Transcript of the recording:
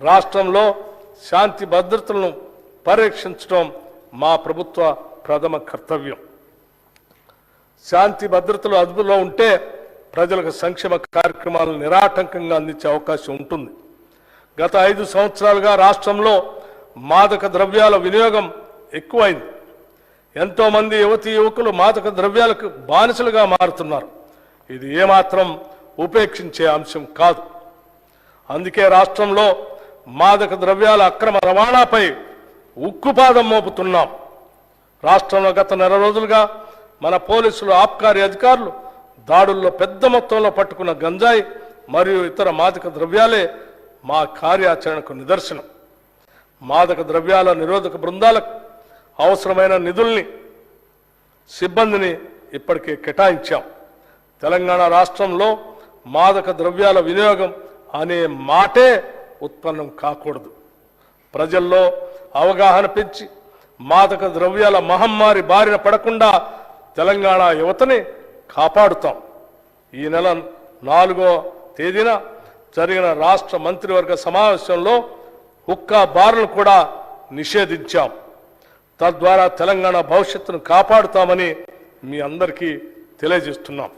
రాష్ట్రంలో శాంతి భద్రతలను పరిరక్షించడం మా ప్రభుత్వ ప్రథమ కర్తవ్యం. శాంతి భద్రతలు అదుపులో ఉంటే ప్రజలకు సంక్షేమ కార్యక్రమాలు నిరాటంకంగా అందించే అవకాశం ఉంటుంది. గత ఐదు సంవత్సరాలుగా రాష్ట్రంలో మాదక ద్రవ్యాల వినియోగం ఎక్కువైంది. ఎంతోమంది యువతీ యువకులు మాదక ద్రవ్యాలకు బానిసలుగా మారుతున్నారు. ఇది ఏమాత్రం ఉపేక్షించే అంశం కాదు. అందుకే రాష్ట్రంలో మాదక ద్రవ్యాల అక్రమ రవాణాపై ఉక్కుపాదం మోపుతున్నాం. రాష్ట్రంలో గత నెల రోజులుగా మన పోలీసులు ఆబ్కారీ అధికారులు దాడుల్లో పెద్ద మొత్తంలో పట్టుకున్న గంజాయి మరియు ఇతర మాదక ద్రవ్యాలే మా కార్యాచరణకు నిదర్శనం. మాదక ద్రవ్యాల నిరోధక బృందాలకు అవసరమైన నిధుల్ని సిబ్బందిని ఇప్పటికే కేటాయించాం. తెలంగాణ రాష్ట్రంలో మాదక ద్రవ్యాల వినియోగం అనే మాటే ఉత్పన్నం కాకూడదు. ప్రజల్లో అవగాహన పెంచి మాదక ద్రవ్యాల మహమ్మారి బారిన పడకుండా తెలంగాణ యువతని కాపాడుతాం. ఈ నెల నాలుగో తేదీన జరిగిన రాష్ట్ర మంత్రివర్గ సమావేశంలో హుక్కా బార్లను కూడా నిషేధించాం. తద్వారా తెలంగాణ భవిష్యత్తును కాపాడుతామని మీ అందరికీ తెలియజేస్తున్నాం.